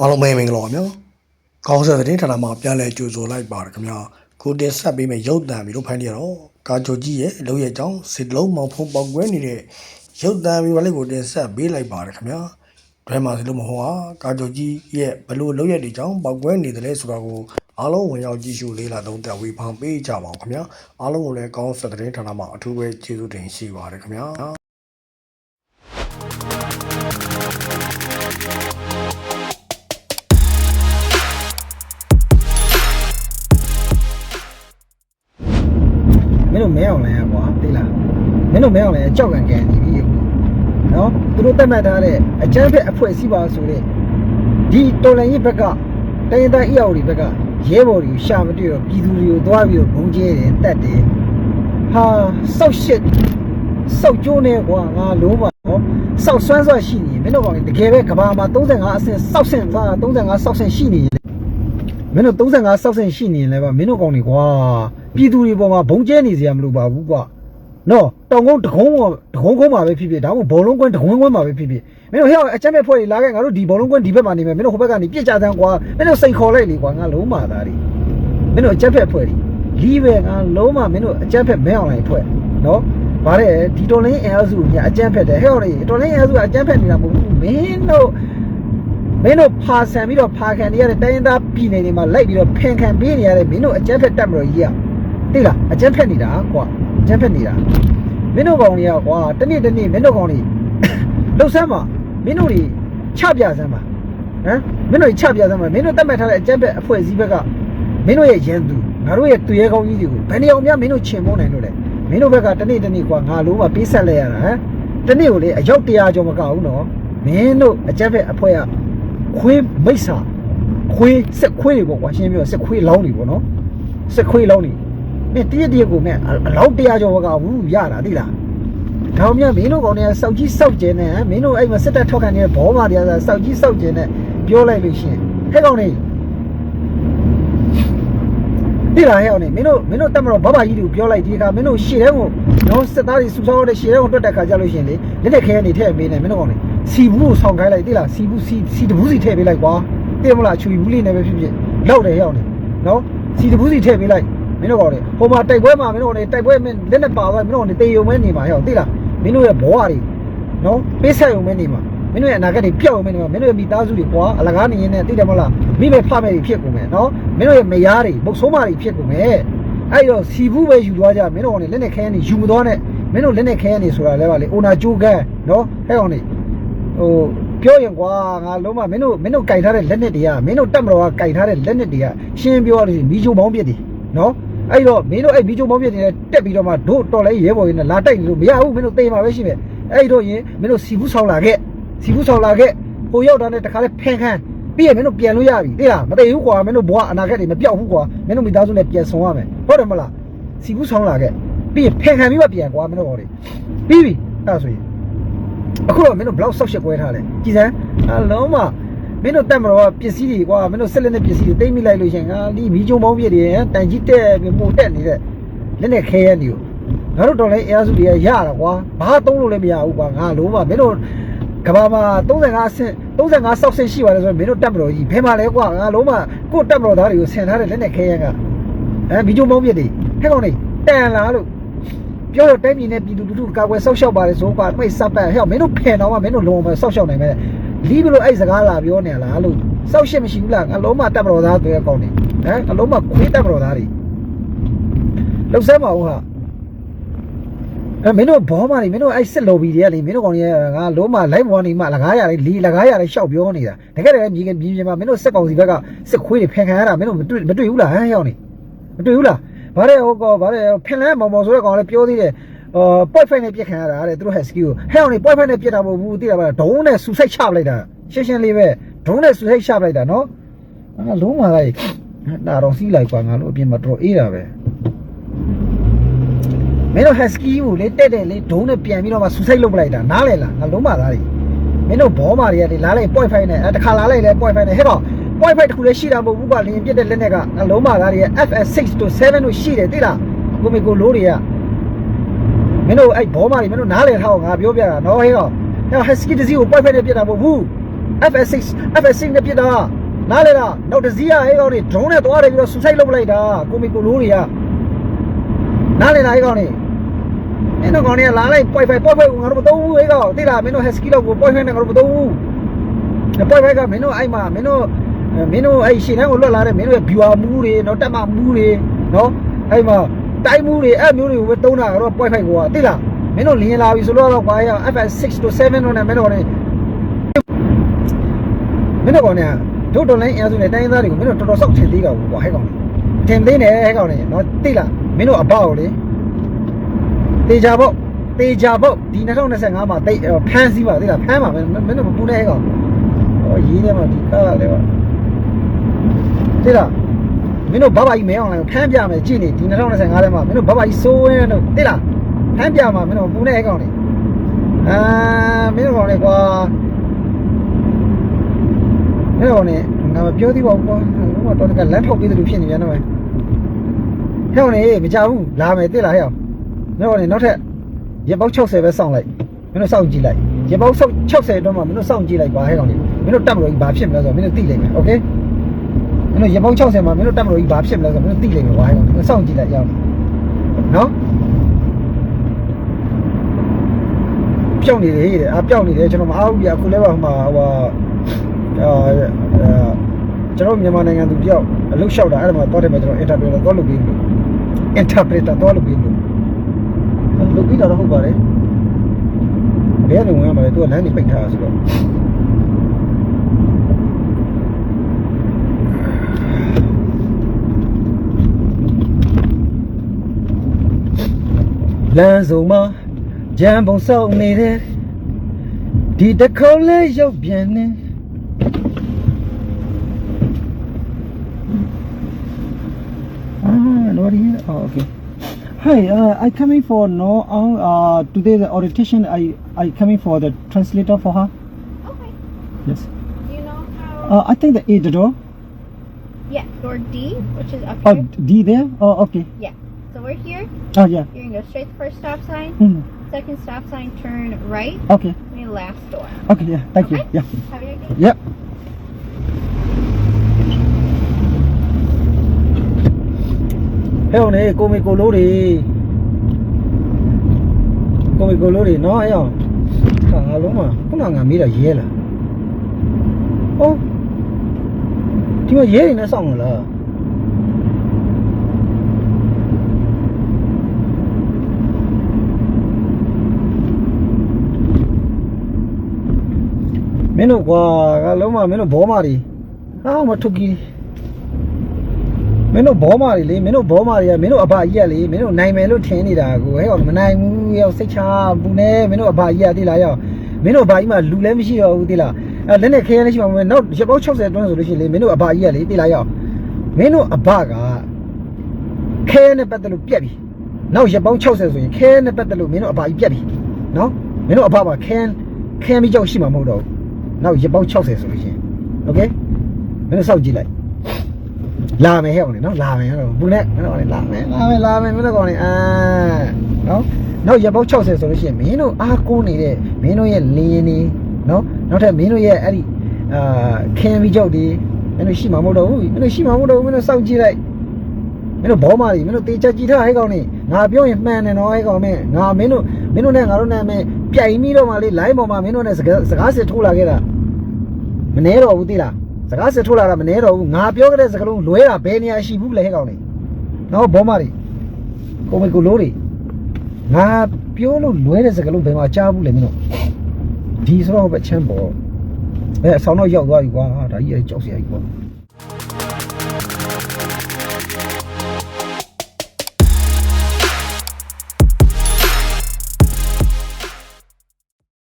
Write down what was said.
အားလုံးပဲမင်္ဂလာပါဗျာကောင်းဆက်သတင်းဌာနမှာပြန်လည်ကြိုဆိုလိုက်ပါတယ်ခင်ဗျာကိုတင်ဆက်ပေးမယ့်ရုပ်သံပြီးတော့ဖိုင်းနေရတော့ကာချိုကြီးရဲ့လုံရဲ့အကြောင်းစစ်လုံးမောင်ဖုံးပေါက်ကွဲနေတဲ့ရုပ်သံပြီးပါလေကိုတင်ဆက်ပေးလိုက်ပါတယ်ခင်ဗျာဒရဲမှာစစ်လုံးမဟုတ်ဟာကာချိုကြီးရဲ့ဘလို့လုံရဲ့ဒီကြောင်းပေါက်ကွဲနေတယ်လဲဆိုတာကိုအားလုံးဝင်ရောက်ကြည့်ရှုလေးလာတော့တက်ဝေဖန်ပေးကြပါအောင်ခင်ဗျာအားလုံးကိုလည်းကောင်းဆက်သတင်းဌာနမှာအထူးပဲကျေးဇူးတင်ရှိပါတယ်ခင်ဗျာ တို့မဲအောင်လဲကွာသိလားမင်းတို့မဲအောင်လဲကြောက်ကန်ကန်နေပြီအခုနော်သူတို့တက်မှတ်ထားတဲ့အကျန်းဖက်အဖွဲ့အစည်းပါဆိုတဲ့ဒီတော်လန်ကြီးဘက်ကတိုင်းရင်းသားအီအော်ဒီဘက်ကရဲဘော်တွေကိုရှာမတွေ့တော့ပြည်သူတွေကိုသွားပြီးတော့ဘုံကျဲတယ်တတ်တယ်ဟာစောက်ရှစ်စောက်ကျိုးနေကွာငါလုံးပါနော်စောက်ဆွမ်းဆွမ်းရှိနေရင်မင်းတို့ကောင်လေတကယ်ပဲကဘာမှာ35အဆင့်စောက်ဆင့်သွား35စောက်ဆင့်ရှိနေရင်မင်းတို့35စောက်ဆင့်ရှိနေရင်လည်းပါမင်းတို့ကောင်းနေကွာ ပြည်သူတွေပေါ်မှာဘုံကျဲနေစရာမလိုပါဘူးကွာနော်တောင်ကုန်းတကုန်းပေါ်တကုန်းကုန်းမှာပဲဖြစ်ဖြစ်ဒါမှမဟုတ်ဘောလုံးကွင်းတကုန်းကွင်းမှာပဲဖြစ်ဖြစ်မင်းတို့ဟဲ့အချက်မဲ့ဖွဲ့တွေလာခဲ့ငါတို့ဒီဘောလုံးကွင်းဒီဘက်မှာနေမယ်မင်းတို့ဟိုဘက်ကနေပြစ်ကြသန်းကွာမင်းတို့စိန်ခေါ်လိုက်လေကွာငါလုံးမာသားတွေမင်းတို့အချက်ဖက်ဖွဲ့တွေလီးပဲငါလုံးမမင်းတို့အချက်ဖက်မဲအောင်လိုက်ဖွဲ့နော်ဗါတဲ့ဒီတော်လင်းအဲအစုညာအချက်ဖက်တယ်ဟဲ့ဟောလေတော်လင်းအဲအစုအချက်ဖက်နေတာမဟုတ်ဘူးမင်းတို့မင်းတို့ဖာဆန်ပြီးတော့ဖာခံနေရတဲ့တိုင်းရင်းသားပြည်နယ်တွေမှာလိုက်ပြီးတော့ဖန်ခံပေးနေရတဲ့မင်းတို့အကြမ်းဖက်တက်မလို့ကြီးอ่ะသိလားအကြမ်းဖက်နေတာကွာအကြမ်းဖက်နေတာမင်းတို့ကောင်တွေကကွာတနေ့တနေ့မင်းတို့ကောင်တွေလှုပ်ဆမ်းပါမင်းတို့တွေချပြဆမ်းပါဟမ်မင်းတို့တွေချပြဆမ်းပါမင်းတို့တတ်မှတ်ထားတဲ့အကြမ်းဖက်အဖွဲ့အစည်းဘက်ကမင်းတို့ရဲ့ရန်သူငါတို့ရဲ့တွေ့ရကောင်းကြီးတွေကိုဘယ်နေအောင်များမင်းတို့ချင်မုန်းနိုင်လို့လဲမင်းတို့ဘက်ကတနေ့တနေ့ကွာငါလုံးဝပေးဆက်လိုက်ရတာဟမ်တနေ့ကိုလေအယောက်100ကျော်မကဘူးနော်မင်းတို့အကြမ်းဖက်အဖွဲ့ကခွေးမိတ်ဆာခွေးစက်ခွေးတွေပေါ့ကွာရှင်းပြောစက်ခွေးလောင်းတွေပေါ့နော်စက်ခွေးလောင်းတွေ မင်းတရက်တရက်ကိုမင်းအလောက်တရားကျော်ကဘူးရတာသိလားဒါမှမဟုတ်မင်းတို့ကောင်တွေကစောက်ကြီးစောက်ကျင်နေမင်းတို့အဲ့မှာစစ်တပ်ထောက်ခံနေတဲ့ဘောမာတွေကစောက်ကြီးစောက်ကျင်နေပြောလိုက်လို့ရှိရင်ဟဲ့ကောင်တွေဒီလားဟဲ့ကောင်တွေမင်းတို့မင်းတို့တက်မတော့ဘဘကြီးတွေကိုပြောလိုက်ဒီအခါမင်းတို့ရှေ့ထဲကိုနော်စစ်သားတွေစူဆောင်းတဲ့ရှေ့ထဲကိုတွတ်တဲ့ခါကြလို့ရှိရင်လေလက်လက်ခဲကနေထည့်ပေးနေမင်းတို့ကောင်တွေစီဘူးကိုဆောင်းခိုင်းလိုက်သိလားစီဘူးစီစီတဘူးစီထည့်ပေးလိုက်ကွာသိမလားချူဘူးလေးနဲ့ပဲဖြစ်ဖြစ်လောက်တယ်ဟဲ့ကောင်တွေနော်စီတဘူးစီထည့်ပေးလိုက် မင်းတို့ကောင်တွေဟိုမှာတိုက်ပွဲမှာမင်းတို့ကောင်တွေတိုက်ပွဲမင်းလက်နဲ့ပါသွားမင်းတို့ကောင်တွေတေယုံမဲနေမှာဟဲ့ကောင်သိလားမင်းတို့ရဲ့ဘဝတွေနော်ပေးဆက်ုံမဲနေမှာမင်းတို့ရဲ့အနာဂတ်တွေပျောက်အောင်မဲနေမှာမင်းတို့ရဲ့မိသားစုတွေကွာအလကားနေရင်နဲ့သိတယ်မဟုတ်လားမိဘဖမဲ့တွေဖြစ်ကုန်မယ်နော်မင်းတို့ရဲ့မယားတွေမုတ်ဆိုးမတွေဖြစ်ကုန်မယ်အဲ့တော့စီဘူးပဲယူသွားကြမင်းတို့ကောင်တွေလက်နဲ့ခဲနေယူမသွားနဲ့မင်းတို့လက်နဲ့ခဲနေဆိုတာလဲပါလေအိုနာဂျိုကန်နော်ဟဲ့ကောင်တွေဟိုပြောရင်ကွာငါလုံးမမင်းတို့မင်းတို့ကြိုက်ထားတဲ့လက်နဲ့တွေကမင်းတို့တက်မတော်ကကြိုက်ထားတဲ့လက်နဲ့တွေကရှင်းပြောရရင်မီးချိုမောင်းပြစ်တွေနော် အဲ့တော့မင်းတို့အဲ့မီးချိုမောင်းပြစ်တွေနဲ့တက်ပြီးတော့မှတို့တော်လဲရဲဘော်ရင်းနဲ့လာတိုက်နေလို့မရဘူးမင်းတို့တေးမှာပဲရှိမယ်အဲ့တော့ရင်မင်းတို့စီဘူးဆောင်လာခဲ့စီဘူးဆောင်လာခဲ့ဟိုရောက်တာနဲ့တခါလဲဖန်ခန်းပြီးရင်မင်းတို့ပြန်လို့ရပြီသိလားမသိဘူးကွာမင်းတို့ဘဝအနာဂတ်တွေမပြောက်ဘူးကွာမင်းတို့မိသားစုနဲ့ပြန်ဆောင်ရမယ်ဟုတ်တယ်မလားစီဘူးဆောင်လာခဲ့ပြီးရင်ဖန်ခန်းပြီးမှပြန်ကွာမင်းတို့ဟောတွေပြီးပြီအဲ့ဒါဆိုရင်အခုတော့မင်းတို့ဘလောက်ဆောက်ရှက်ပွဲထားလဲကြည်စမ်းအလုံးမ မင်းတို့တက်မတော့ပစ္စည်းတွေကွာမင်းတို့ဆက်လက်နဲ့ပစ္စည်းတွေတိမ့်မိလိုက်လို့ရှရင်ငါဒီမီးကြုံပေါင်းပြည့်တွေတန်ကြီးတက်ပြီးပို့တက်နေတဲ့လက်နဲ့ခဲရနေကိုငါတို့တော်လဲအရာစုတွေကရတာကွာဘာသုံးလို့လည်းမရဘူးကွာငါလုံးမမင်းတို့ကဘာမှာ35အဆင့်35ဆောက်ဆင့်ရှိပါတယ်ဆိုရင်မင်းတို့တက်မတော်ကြီးဘယ်မှာလဲကွာငါလုံးမကို့တက်မတော်သားတွေကိုဆင်ထားတဲ့လက်နဲ့ခဲရကအဲမီးကြုံပေါင်းပြည့်တွေဟဲ့ကောင်နေတန်လားလို့ပြောတော့တိုင်းပြည်နဲ့ပြည်သူလူထုကာကွယ်ဆောက်ရှောက်ပါတယ်ဆိုကွာမိတ်စပ်ပန်ဟဲ့မင်းတို့ဖင်တော့မှမင်းတို့လုံးဝဆောက်ရှောက်နိုင်မယ် လီးဘလို့အဲ့စကားလာပြောနေလားလို့စောက်ရှစ်မရှိဘူးလားငါလုံးမတက်မတော်သားတွေကောင်းနေဟမ်အလုံးမခွေးတက်မတော်သားတွေလှုပ်ဆဲမအောင်ဟာအဲမင်းတို့ဘောမာနေမင်းတို့အဲ့စစ်လော်ဘီတွေကလေမင်းတို့ကောင်တွေကငါလုံးမလိုက်ဘောနေမှလကားရတယ်လီလကားရတယ်ရှောက်ပြောနေတာတကယ်တည်းမြေကမြေပြင်မှာမင်းတို့စစ်ကောင်စီဘက်ကစစ်ခွေးတွေဖင်ခံရတာမင်းတို့မတွေ့မတွေ့ဘူးလားဟမ်ရောက်နေမတွေ့ဘူးလားဗါတဲ့ဟိုကောဗါတဲ့ဖင်လဲမောင်မောင်ဆိုတဲ့ကောင်လည်းပြောသေးတယ် အော် point five နဲ့ပြစ်ခံရတာတဲ့သူတို့ high skill ကိုဟဲ့အောင်နေ point five နဲ့ပြစ်တာမဟုတ်ဘူးသိတာပါဒုံးနဲ့ဆူဆိုင်ချပလိုက်တာရှင်းရှင်းလေးပဲဒုံးနဲ့ဆူဆိုင်ချပလိုက်တာနော်အာလုံးမလိုက်ဒါတော့စီးလိုက်ကွာငါတို့အပြင်မှာတော်အေးတာပဲမင်းတို့ husky ကိုလေတက်တယ်လေဒုံးနဲ့ပြန်ပြီးတော့မှဆူဆိုင်လုပ်ပလိုက်တာနားလေလားငါလုံးမသားတွေမင်းတို့ဘောမာတွေကလေလားလိုက် point five နဲ့အဲတခါလာလိုက်လေ point five နဲ့ဟဲ့တော့ point five တခုလည်းရှိတာမဟုတ်ဘူးကွာလင်းပြစ်တဲ့လက်နဲ့ကငါလုံးမသားတွေ FS6 တို့7တို့ရှိတယ်သိလားကိုမေကိုလိုးတွေက မင်းတို့အဲ့ဘောမာတွေမင်းတို့နားလည်ထားအောင်ငါပြောပြတာနော်ဟဲ့ကောင်ဟဲ့ဟက်စကီတစီကိုပွိုက်ဖက်နဲ့ပြစ်တာမဟုတ်ဘူး FS6 FS6 နဲ့ပြစ်တာနားလေလားနောက်တစ်စီးကအဲကောင်နေ drone နဲ့သွားတယ်ပြီးတော့ suicide လုပ်ပလိုက်တာကိုမီကိုလိုးတွေကနားလေလားအဲကောင်နေမင်းတို့ကောင်တွေကလာလိုက် Wi-Fi Wi-Fi ကိုငါတို့မသုံးဘူးအဲကောင်သိလားမင်းတို့ Husky လောက်ကို Wi-Fi နဲ့ငါတို့မသုံးဘူး Wi-Fi ကမင်းတို့အဲ့မှာမင်းတို့မင်းတို့အဲ့ရှေ့တန်းကိုလွတ်လာတဲ့မင်းတို့ရဲ့ viewer မူးတွေနော်တက်မမူးတွေနော်အဲ့မှာ တိုက်မှုတွေအဲ့မျိုးတွေကိုပဲတုံးတာကတော့ point five ကွာသိလားမင်းတို့လင်းလာပြီဆိုတော့ကွာရ FS6 to 7တော့နဲ့မင်းတို့နဲ့မင်းတို့ကောနဲ့တို့တော်လိုင်းအဲဆိုနဲ့တိုင်းသားတွေကိုမင်းတို့တော်တော်စောက်ထင်သေးတာကွာဟဲ့ကောင်ထင်သေးနေဟဲ့ကောင်နေနော်သိလားမင်းတို့အပေါ့လေတေချာပေါ့တေချာပေါ့ဒီ2025မှာတိတ်ဖမ်းစီးပါသိလားဖမ်းပါမင်းတို့မပူနဲ့ဟဲ့ကောင်ဟောရေးနေမှာဒီကားလည်းပါသိလား မင်းတို့ဘဘကြီးမဲအောင်လိုက်ဖမ်းပြမယ်ကြည့်နေဒီ2025ထဲမှာမင်းတို့ဘဘကြီးစိုးဝင်းတို့သိလားဖမ်းပြမှာမင်းတို့ပူနဲ့ဟဲ့ကောင်နေအာမင်းတို့ကောင်လေကွာမင်းတို့ကောင်နေငါမပြောသေးပါဘူးကွာဟိုကတော့ကလမ်းထောက်ပေးတယ်လို့ဖြစ်နေပြန်တော့မယ်ဟဲ့ကောင်နေမကြဘူးလာမယ်သိလားဟဲ့မင်းတို့ကောင်နေနောက်ထပ်ရက်ပေါက်60ပဲစောင့်လိုက်မင်းတို့စောင့်ကြည့်လိုက်ရက်ပေါက်60တော့မှမင်းတို့စောင့်ကြည့်လိုက်ပါဟဲ့ကောင်နေမင်းတို့တက်မလို့ကြီးဘာဖြစ်မလဲဆိုတော့မင်းတို့သိလိုက်မယ်โอเคမ င်းတို့ရက်ပေါက်60မှာမင်းတို့တက်မလို့ကြီးဘာဖြစ်မလဲဆိုတော့မင်းတို့သိလိုက်မယ်ဘာဟဲ့ကောင်နေစောင့်ကြည့်လိုက်ရအောင်နော်ပြောင်းနေတယ်တဲ့အာပြောင်းနေတယ်ကျွန်တော်မအားဘူးပြအခုလဲပါဟိုမှာဟိုဟာအာကျွန်တော်မြန်မာနိုင်ငံသူတယောက်အလုပ်လျှောက်တာအဲ့ဒါမှတော့တယ်ပဲကျွန်တော် interpreter တော့လုပ်ပြီးပြီ interpreter တော့လုပ်ပြီးပြီလုပ်ပြီးတော့ဟုတ်ပါတယ်ဘယ်ကနေဝင်ရမှာလဲသူကလမ်းနေပိတ်ထားတာဆိုတော့ လမ်းစုံမှာဂျမ်းပုံဆောက်နေတဲ့ဒီတစ်ခေါက်လေးရုပ်ပြန်နေ Ah, Lori here. Oh, okay. Hi, uh, I coming for no. Uh, today the orientation. I I coming for the translator for her. Okay. Yes. Do you know how? Uh, I think the A the door. yeah, door D, which is up Oh, here. D there. Oh, okay. Yeah. So we're here. Oh, yeah. You're gonna go straight to first stop sign. Mm, Second stop sign, turn right. okay. And the last door. Okay. Yeah. Thank you. Okay. Yeah. Have a good day. Yep. Heo này, cô mày cô lố đi. Cô mày cô lố đi, nó ấy không? Thằng lố mà, cũng là ngà mỹ là dễ là. Ô. Chứ mà dễ thì nó xong rồi là. Mến đồ quà, cái lố mà mến đồ bố mà đi. À, mà thuộc gì မင်းတို့ဘောမာတွေလေမင်းတို့ဘောမာတွေကမင်းတို့အဘကြီးကလေမင်းတို့နိုင်မယ်လို့ထင်နေတာကိုဟဲ့ကောင်မနိုင်ဘူးရောက်စိတ်ချဘူးနဲ့မင်းတို့အဘကြီးကတိလာရောက်မင်းတို့အဘကြီးမှလူလည်းမရှိတော့ဘူးတိလာအဲလက်နဲ့ခဲရလည်းရှိမှာမဟုတ်နောက်ရပောက်60တွန်းဆိုလို့ရှိရင်လေမင်းတို့အဘကြီးကလေတိလာရောက်မင်းတို့အဘကခဲနဲ့ပတ်သက်လို့ပြက်ပြီနောက်ရပောက်60ဆိုရင်ခဲနဲ့ပတ်သက်လို့မင်းတို့အဘကြီးပြက်ပြီနော်မင်းတို့အဘကခဲခဲပြီးကြောက်ရှိမှာမဟုတ်တော့ဘူး နောက်ရပောက်60ဆိုလို့ရှိရင်โอเคမင်းတို့စောက်ကြည့်လိုက် လာမယ်ဟဲ့ကောင်လေနော်လာမယ်ဟဲ့ကောင်ဘူးနဲ့ဟဲ့ကောင်လေလာမယ်လာမယ်လာမယ်မင်းတို့ကောင်လေအာနော်နောက်ရက်ပေါက်60ဆိုလို့ရှိရင်မင်းတို့အားကိုးနေတဲ့မင်းတို့ရဲ့လင်းရင်နေနော်နောက်ထပ်မင်းတို့ရဲ့အဲ့ဒီအာခင်းပြီးကြောက်ဒီမင်းတို့ရှိမှာမဟုတ်တော့ဘူးမင်းတို့ရှိမှာမဟုတ်တော့ဘူးမင်းတို့စောင့်ကြည့်လိုက်မင်းတို့ဘောမာကြီးမင်းတို့တေချာကြည့်ထားဟဲ့ကောင်လေ ငါပြောရင်မှန်တယ်နော်ဟဲ့ကောင်မင်းငါမင်းတို့မင်းတို့နဲ့ငါတို့နဲ့မင်းပြိုင်ပြီးတော့မှလေ line ပေါ်မှာမင်းတို့နဲ့စကားစကားစစ်ထိုးလာခဲ့တာမနေတော့ဘူးသိလားစကားစစ်ထိုးလာတာမနေတော့ဘူးငါပြောခဲ့တဲ့စကားလုံးလွဲတာဘယ်နေရာရှိဘူးလဲဟဲ့ကောင်လေနော်ဘောမတွေကိုမေကိုလိုတွေငါပြောလို့လွဲတဲ့စကားလုံးဘယ်မှာကြားဘူးလဲမင်းတို့ဒီဆိုတော့ပဲချမ်းပေါ်အဲအဆောင်တော့ရောက်သွားပြီကွာဒါကြီးအဲကြောက်စရာကြီးကွာ